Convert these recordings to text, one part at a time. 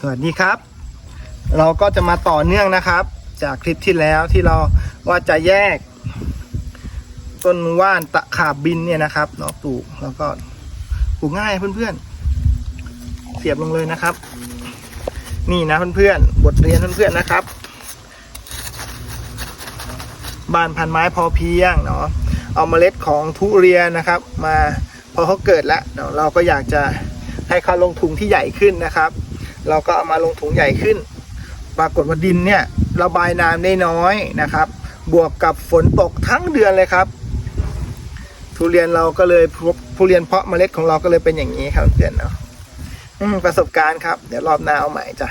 สวัสดีครับ เราก็จะมาต่อเนื่องนะครับ จากคลิปที่แล้วที่เราว่าจะแยก ต้นว่านตะขาบบินเนี่ยนะครับเนาะปลูกแล้วก็ปลูกง่ายเพื่อนๆ เสียบลงเลยนะครับ นี่นะเพื่อนๆบทเรียนเพื่อนๆนะครับบ้านพันไม้พอเพียงเนาะเอาเมล็ดของทุเรียนนะครับ มาพอเขาเกิดแล้วเนาะเราก็อยากจะให้เขาลงถุงที่ใหญ่ขึ้นนะครับ เราก็เอามาลงถุงใหญ่ขึ้น ปรากฏว่าดินเนี่ยระบายน้ำได้น้อยนะครับ บวกกับฝนตกทั้งเดือนเลยครับ ทุเรียนเราก็เลยทุเรียนเพาะเมล็ดของเราก็เลยเป็นอย่างนี้ครับเพื่อนเนาะประสบการณ์ครับ เดี๋ยวรอบหน้าเอาใหม่จ้ะ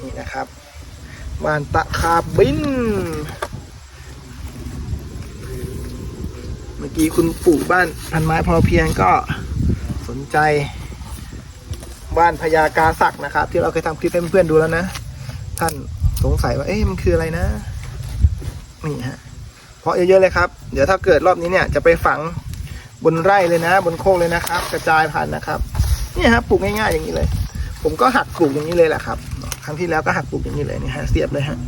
นี่นะครับวานตะขาบบิน เมื่อกี้คุณปู่บ้านพันไม้พอเพียงก็สนใจ บ้านพญากาศักนะครับ ที่เราเคยทำคลิปให้เพื่อนๆดูแล้วนะ ท่านสงสัยว่าเอ๊ะมันคืออะไรนะนี่ฮะเพราะเยอะๆเลยครับ เดี๋ยวถ้าเกิดรอบนี้เนี่ยจะไปฝังบนไร่เลยนะ บนโคกเลยนะครับ กระจายพันธุ์นะครับนี่ยครับปลูกง่ายๆอย่างนี้เลย ผมก็หักปลูกอย่างนี้เลยแหละครับครั้งที่แล้วก็หักปลูกอย่างนี้เลยนี่ฮะเสียบเลยฮะ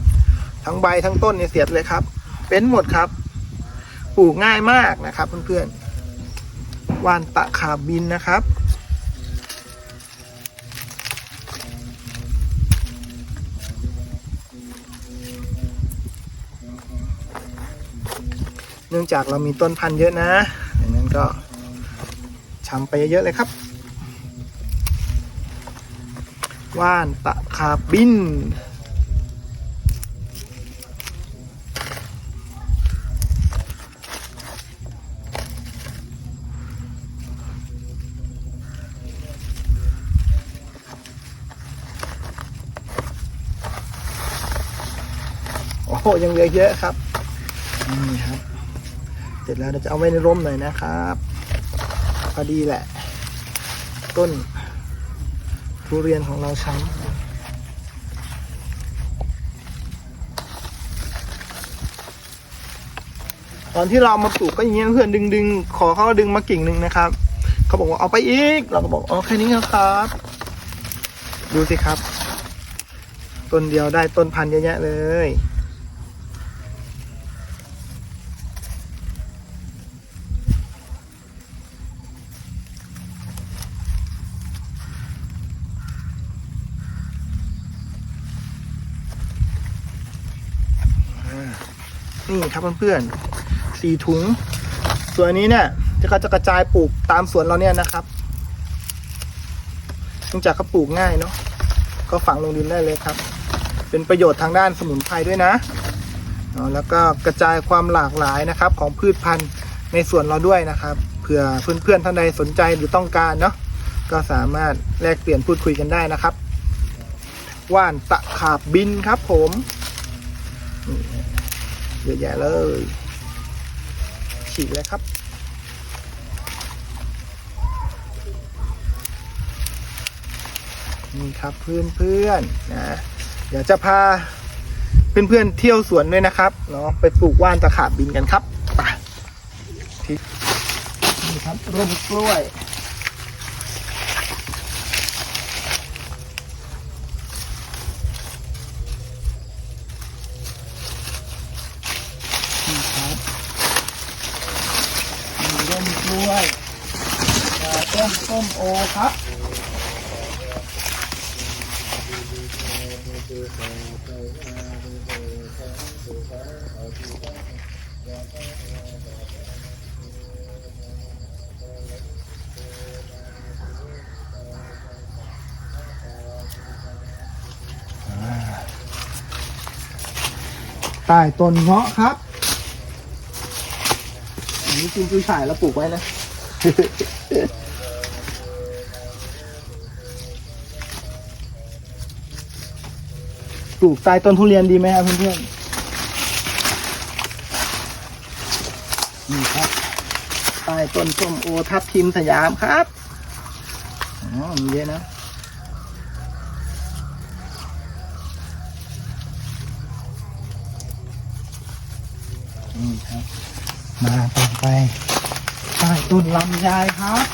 ทั้งใบทั้งต้นเนี่ยเสียบเลยครับ เป็นหมดครับปลูกง่ายมากนะครับ เพื่อนๆวานตะขาบบินนะครับ เนื่องจากเรามีต้นพันธุ์เยอะนะดังนั้นก็ชำไปเยอะๆเลยครับ ว่านตะขาบบิน โอ้ยังเหลือเยอะครับนี่ครับ สร็จแล้วเราจะเอาไว้ในร่มหน่อยนะครับพอดีแหละ ต้นทุเรียนของเราช้ำตอนที่เรามาปลูกก็อย่างเงี้ยเพื่อนดึงดึงๆขอเขาดึงมากิ่งหนึ่งนะครับ เขาบอกว่าเอาไปอีก เราก็บอกอ๋อแค่นี้ครับ ดูสิครับ ต้นเดียวได้ต้นพันธุ์เยอะแยะเลย นี่ครับเพื่อนๆสี่ถุง ส่วนอันนี้เนี่ยจะก็จะกระจายปลูกตามสวนเราเนี่ยนะครับเนื่องจากเขาปลูกง่ายเนาะก็ฝังลงดินได้เลยครับ เป็นประโยชน์ทางด้านสมุนไพรด้วยนะเนาะแล้วก็กระจายความหลากหลายนะครับ ของพืชพันธุ์ในสวนเราด้วยนะครับเผื่อเพื่อนๆท่านใดสนใจหรือต้องการเนาะก็สามารถแลกเปลี่ยนพูดคุยกันได้นะครับ ว่านตะขาบบินครับผมนี่ เยอะแยะเลยฉีกเลยครับ นี่ครับเพื่อนเพื่อนนะเดี๋ยวจะพาเพื่อนเพื่อนเที่ยวสวนด้วยนะครับเนาะไปปลูกว่านตะขาบบินกันครับไปนี่ครับร่มกล้วย นี่ครับมีร่มกล้วยอ่า ต้นส้มโอครับใต้ต้นเงาะครับ อันนี้กินจุยฉ่ายแล้วปลูกไว้นะ ปลูกใต้ต้นทุเรียนดีไหมครับเพื่อนๆนี่ครับใต้ต้นส้มโอทับทิมสยามครับอ๋อมีเยอะนะนี่ครับ มาต่อไปใต้ต้นลำไยครับ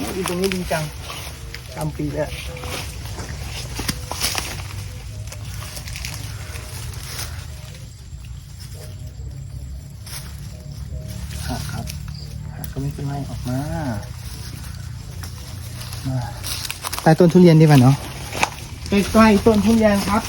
โอ้ยตรงนี้ดีจังกำปีเลยอะหักครับหักก็ไม่เป็นไรออกมามาใต้ต้นทุเรียนดีกว่าเนาะใกล้ๆต้นทุเรียนครับ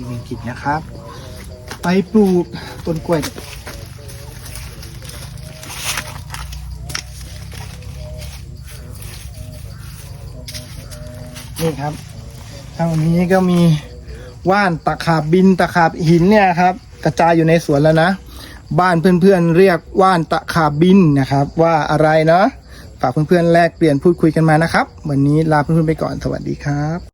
ออีกหนึ่งกิ่งนะครับ ไปปลูกต้นกล้วยนี่ครับทางนี้ก็มีว่านตะขาบบินตะขาบหินเนี่ยครับ กระจายอยู่ในสวนแล้วนะ บ้านเพื่อนๆเรียกว่านตะขาบบินนะครับ ว่าอะไรเนาะฝากเพื่อนๆแลกเปลี่ยนพูดคุยกันมานะครับ วันนี้ลาเพื่อนๆไปก่อนสวัสดีครับ